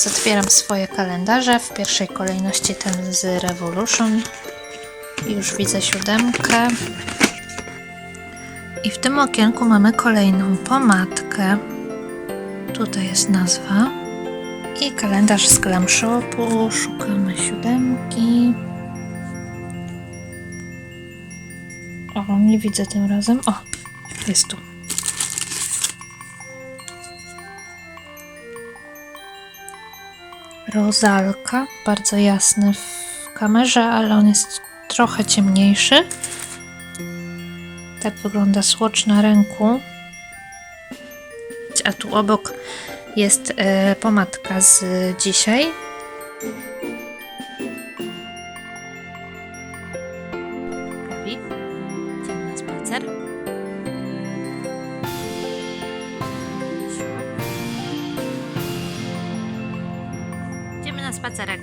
Teraz otwieram swoje kalendarze. W pierwszej kolejności ten z Revolution. Już widzę siódemkę. I w tym okienku mamy kolejną pomadkę. Tutaj jest nazwa. I kalendarz z Glam Shopu. Szukamy siódemki. O, nie widzę tym razem. O, jest tu. Rozalka, bardzo jasny w kamerze, ale on jest trochę ciemniejszy. Tak wygląda słodz na ręku. A tu obok jest e, pomadka z dzisiaj. Na spacerek.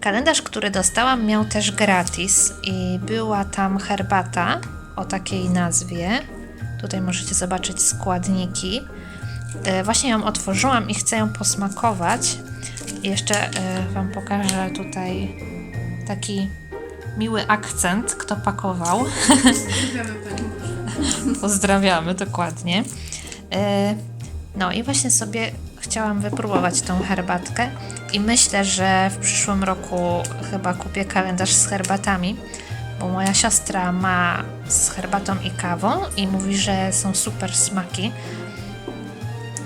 Kalendarz, który dostałam, miał też gratis i była tam herbata o takiej nazwie. Tutaj możecie zobaczyć składniki. E, Właśnie ją otworzyłam i chcę ją posmakować. Jeszcze e, Wam pokażę tutaj taki miły akcent, kto pakował. Pozdrawiamy, dokładnie. E, No i właśnie sobie chciałam wypróbować tą herbatkę i myślę, że w przyszłym roku chyba kupię kalendarz z herbatami, bo moja siostra ma z herbatą i kawą i mówi, że są super smaki.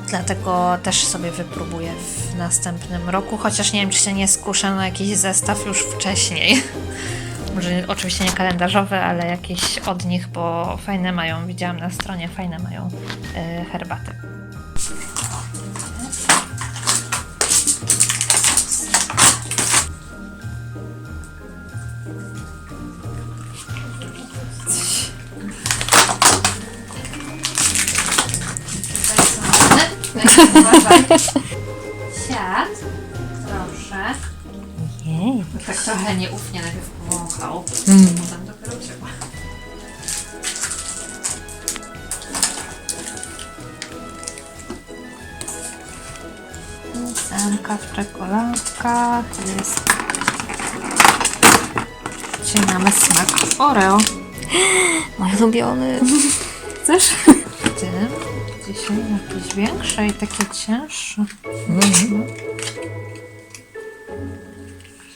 Dlatego też sobie wypróbuję w następnym roku, chociaż nie wiem, czy się nie skuszę na jakiś zestaw już wcześniej. Może oczywiście nie kalendarzowy, ale jakieś od nich, bo fajne mają, widziałam na stronie, fajne mają e, herbaty. Siad, proszę. Jej. Tak trochę nieufnie najpierw powąchał, potem dopiero ciepła. Ósemka w czekoladkach jest... Mamy smak Oreo. Mój ulubiony. Chcesz? Tym dzisiaj jakieś większe i takie cięższe. Mhm.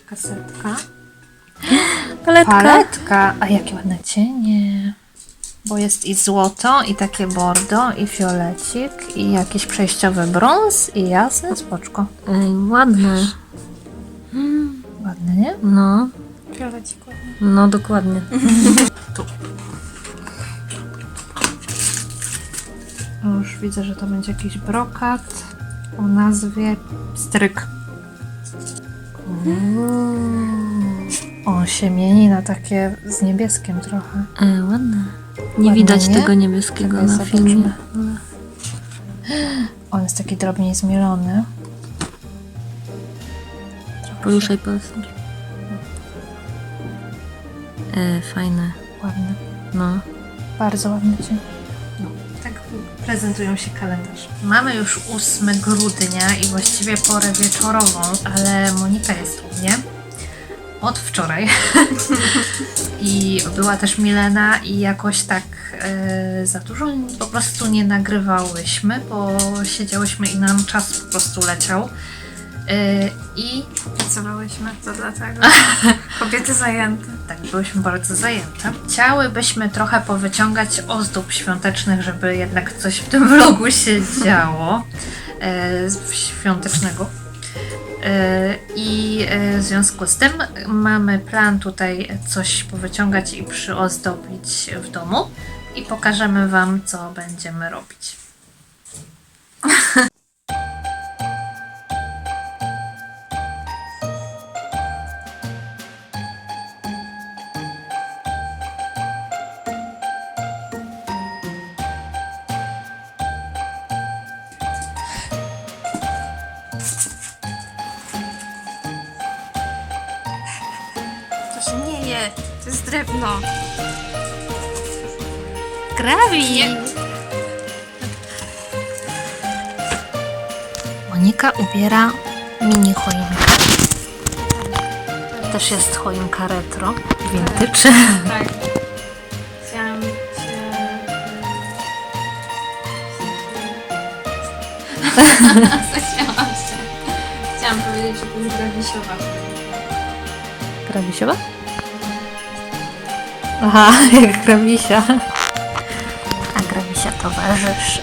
Kasetka. Paletka. Paletka. A jakie ładne cienie. Bo jest i złoto, i takie bordo, i fiolecik, i jakiś przejściowy brąz, i jasne spoczko. Ej, ładne. Ładne, nie? No, Fiolecik ładny. no dokładnie. Już widzę, że to będzie jakiś brokat o nazwie stryk. O, się mieni na takie z niebieskim trochę. Ej, ładne. Nie Ładne, widać nie? tego niebieskiego na zobaczmy. filmie. On jest taki drobniej zmielony. Poruszaj palcem. E, fajne. Ładny. No. Bardzo ładny dzień. Prezentują się kalendarze. Mamy już 8 grudnia i właściwie porę wieczorową, ale Monika jest u mnie od wczoraj. I była też Milena i jakoś tak e, za dużo po prostu nie nagrywałyśmy, bo siedziałyśmy i nam czas po prostu leciał. E, I Pracowałyśmy, to dlatego. Kobiety zajęte. tak, byłyśmy bardzo zajęte. Chciałybyśmy trochę powyciągać ozdób świątecznych, żeby jednak coś w tym vlogu się działo e, świątecznego. E, I e, w związku z tym mamy plan tutaj coś powyciągać i przyozdobić w domu i pokażemy Wam, co będziemy robić. To jest drewno. Grawi! Monika ubiera mini choinkę. Też jest choinka retro, vintage. Tak. Chciałam cię... Zaśmiałam się. Chciałam powiedzieć, że to jest grawisiowa. Grawisiowa? Aha, jak grawisia. A Grawisia towarzyszy.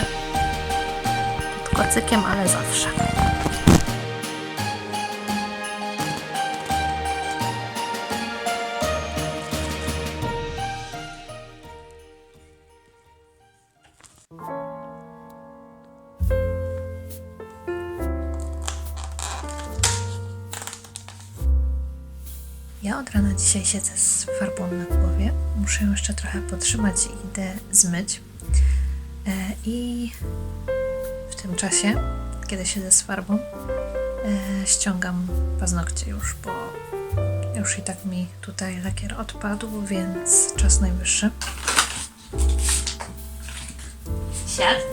Pod kocykiem, ale zawsze. Dzisiaj siedzę z farbą na głowie. Muszę ją jeszcze trochę podtrzymać i idę zmyć. E, I w tym czasie, kiedy siedzę z farbą, e, ściągam paznokcie już, bo już i tak mi tutaj lakier odpadł, więc czas najwyższy. Siad.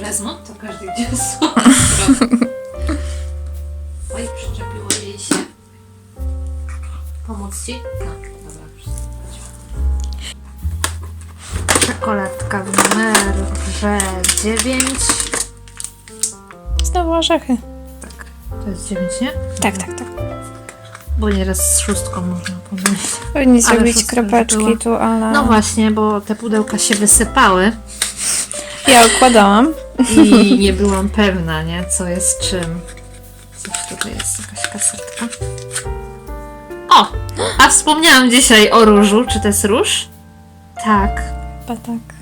Wezmą, to każdy idzie sobie. Oj, przyczepiło jej się. Pomóc ci? Tak, dobra, chodź. Czekoladka w numerze 9. Znowu orzechy. Tak, to jest 9, nie? Tak, tak, tak. Bo nieraz z szóstką można pomylić. Powinni Ale zrobić szóstka już kropeczki tu, ale... No właśnie, bo te pudełka się wysypały Ja układałam. I nie byłam pewna, nie? Co jest czym. Coś tutaj jest, jakaś kasetka. O! A wspomniałam dzisiaj o różu. Czy to jest róż? Tak. Chyba tak.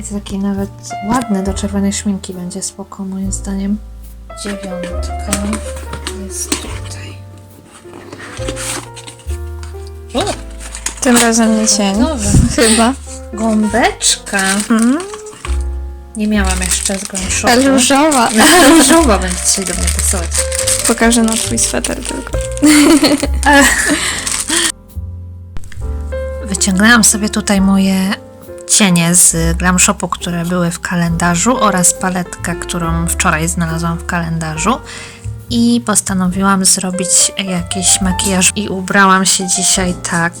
I to taki nawet ładny do czerwonej szminki będzie spoko moim zdaniem. Dziewiątka jest tutaj. Tym razem nie cień. Nowe. Chyba. Gąbeczka. Mm. Nie miałam jeszcze z głębszą. Różowa. Różowa będzie dzisiaj do mnie pasować. Pokażę na twój sweter tylko. Wyciągnęłam sobie tutaj moje cienie z Glam Shopu, które były w kalendarzu oraz paletkę, którą wczoraj znalazłam w kalendarzu. I postanowiłam zrobić jakiś makijaż i ubrałam się dzisiaj tak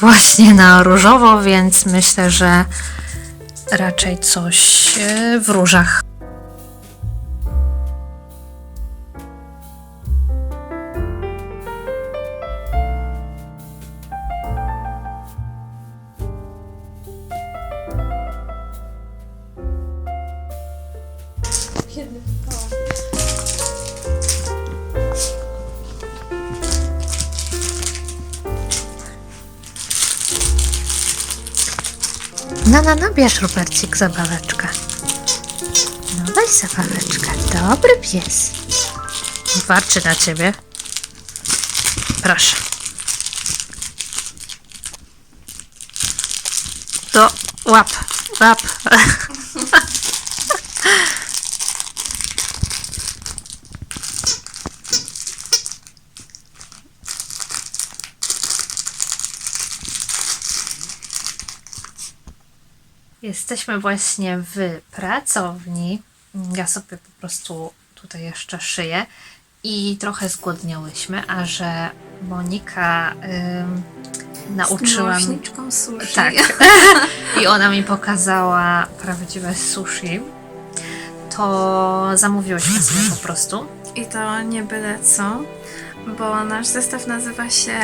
właśnie na różowo, więc myślę, że raczej coś e, w różach. No, no, no, bierz Rupercik zabaweczkę. No weź zabaweczkę. Dobry pies. Warczy na ciebie. Proszę. To łap, łap. Jesteśmy właśnie w pracowni. Ja sobie po prostu tutaj jeszcze szyję i trochę zgłodniałyśmy, a że Monika ym, nauczyła mnie. sushi. Tak. I ona mi pokazała prawdziwe sushi. To zamówiłyśmy sobie po prostu. I to nie byle co, bo nasz zestaw nazywa się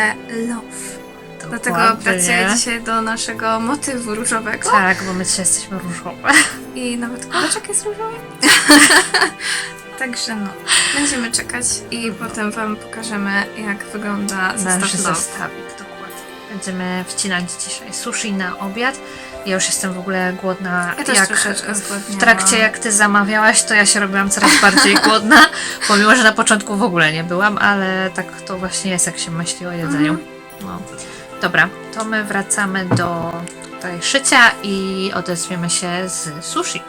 Love. Dlatego Dokładnie. dzisiaj do naszego motywu różowego. Tak, bo my dzisiaj jesteśmy różowe. I nawet kubeczek jest różowy. Także no, będziemy czekać i potem Wam pokażemy, jak wygląda Nasz zestaw Love. zestawik, dokładnie. Będziemy wcinać dzisiaj sushi na obiad. Ja już jestem w ogóle głodna. Ja też jak troszeczkę w zgłodniałam. trakcie jak ty zamawiałaś, to ja się robiłam coraz bardziej głodna, pomimo, że na początku w ogóle nie byłam, ale tak to właśnie jest, jak się myśli o jedzeniu. Mhm. No. Dobra, to my wracamy do tutaj szycia i odezwiemy się z sushi.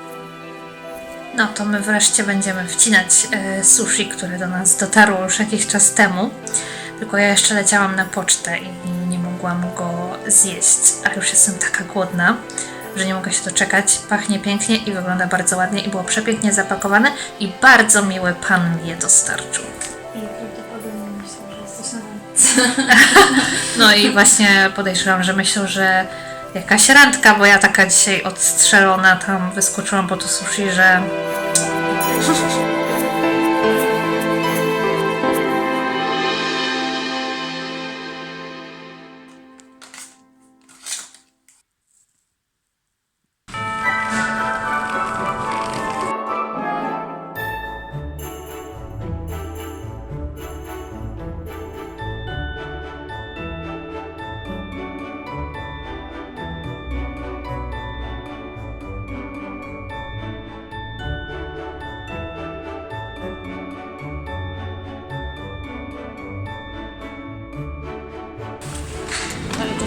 No to my wreszcie będziemy wcinać e, sushi, które do nas dotarło już jakiś czas temu. Tylko ja jeszcze leciałam na pocztę i nie mogłam go zjeść, a już jestem taka głodna, że nie mogę się doczekać. Pachnie pięknie i wygląda bardzo ładnie i było przepięknie zapakowane i bardzo miły pan mi je dostarczył. No i właśnie podejrzewam, że myślą, że jakaś randka, bo ja taka dzisiaj odstrzelona tam wyskoczyłam po to sushi, że...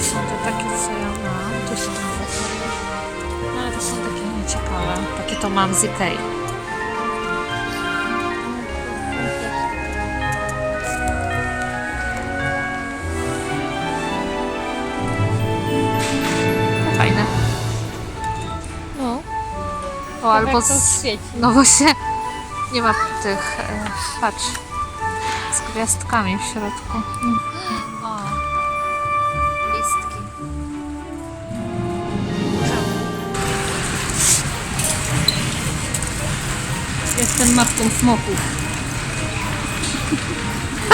są te takie, co ja mam. Tu są No, ale to są takie nieciekawe. Takie to mam z Ikei. Fajne. No, O, albo z... No właśnie, nie ma tych, e, patrz, z gwiazdkami w środku. Jestem matką smoków.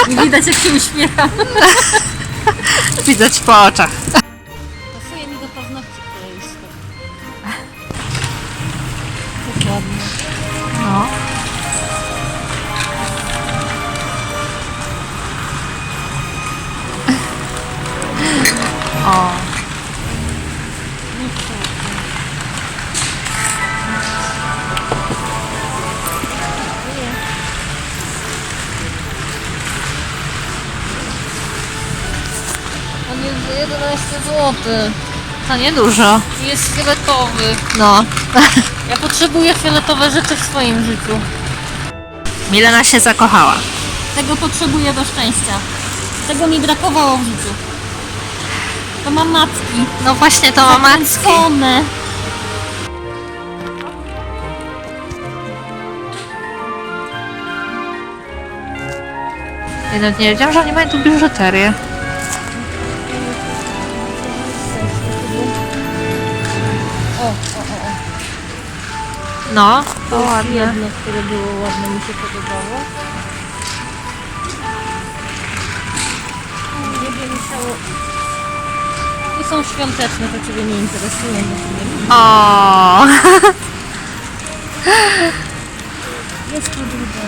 Nie widać jak się uśmiecha. Widać po oczach. 11 zł. To niedużo. Jest fioletowy. No. Ja potrzebuję fioletowe rzeczy w swoim życiu. Milena się zakochała. Tego potrzebuję do szczęścia. Tego mi brakowało w życiu. To mam macki. No właśnie, to ma macki. Zakręcone. Ja nawet nie wiedziałam, że oni mają tu biżuterię. No, to jest ładne. jedno, które było ładne, mi się podobało. Nie wiem, musiało... Nie są świąteczne, to Ciebie nie interesują. bo Ciebie nie... O. Jest tu druga.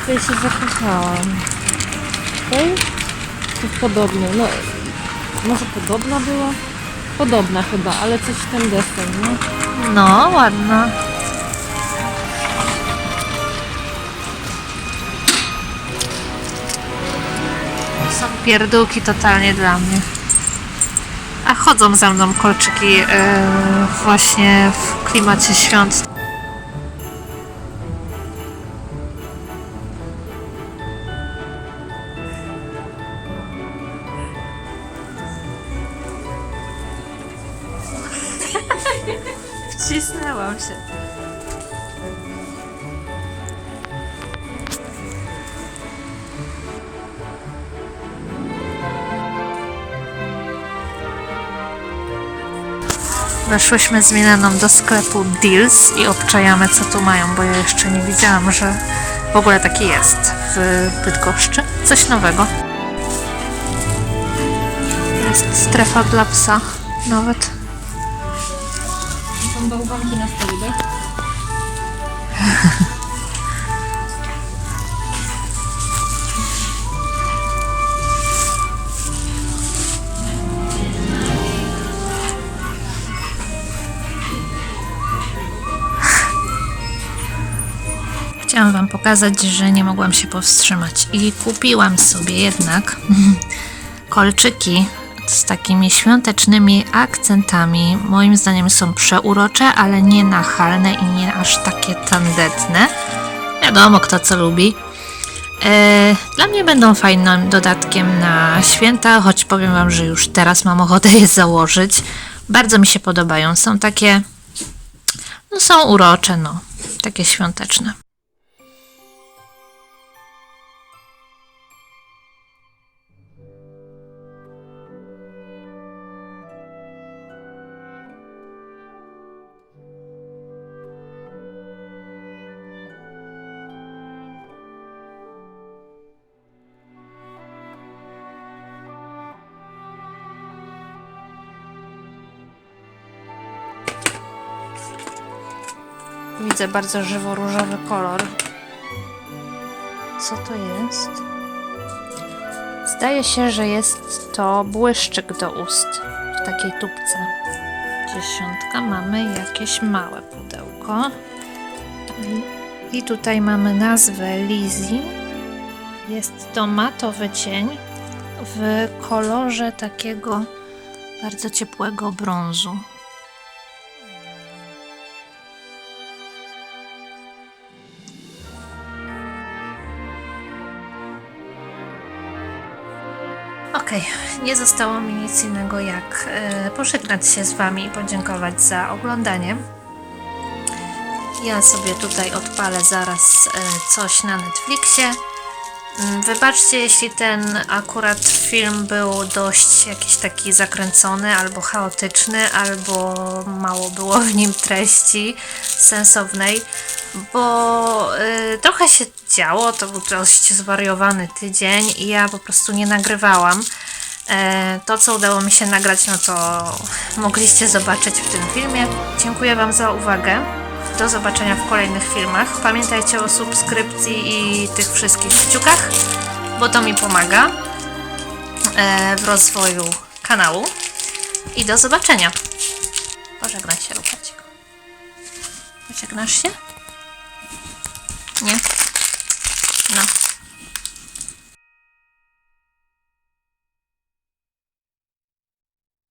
Tutaj się zakochałam. Tej? To podobne, no... Może podobna była? Podobna chyba, ale coś ten deseń, no. No, ładna. Są pierdółki totalnie dla mnie. A chodzą za mną kolczyki e, właśnie w klimacie świąt. Wcisnęłam się. Weszłyśmy z Mileną do sklepu Deals i obczajamy co tu mają, bo ja jeszcze nie widziałam, że w ogóle taki jest w Bydgoszczy. Coś nowego. Jest strefa dla psa nawet. Bałwanki na stole, tak? Chciałam Wam pokazać, że nie mogłam się powstrzymać i kupiłam sobie jednak kolczyki z takimi świątecznymi akcentami. Moim zdaniem są przeurocze, ale nie nachalne i nie aż takie tandetne. Wiadomo, kto co lubi. E, Dla mnie będą fajnym dodatkiem na święta, choć powiem Wam, że już teraz mam ochotę je założyć. Bardzo mi się podobają. Są takie, no są urocze, no, takie świąteczne. Widzę bardzo żywo-różowy kolor. Co to jest? Zdaje się, że jest to błyszczyk do ust w takiej tubce. Dziesiątka, mamy jakieś małe pudełko. I, tutaj mamy nazwę Lizzie. Jest to matowy cień w kolorze takiego bardzo ciepłego brązu. Okej, nie zostało mi nic innego jak e, pożegnać się z Wami i podziękować za oglądanie. Ja sobie tutaj odpalę zaraz e, coś na Netflixie. Mm, Wybaczcie, jeśli ten akurat film był dość jakiś taki zakręcony, albo chaotyczny, albo mało było w nim treści sensownej, bo y, trochę się działo, to był dość zwariowany tydzień i ja po prostu nie nagrywałam. E, To, co udało mi się nagrać, no to mogliście zobaczyć w tym filmie. Dziękuję Wam za uwagę. Do zobaczenia w kolejnych filmach. Pamiętajcie o subskrypcji i tych wszystkich kciukach, bo to mi pomaga e, w rozwoju kanału. I do zobaczenia. Pożegnaj się, Lukacik. Pożegnasz się? Nie?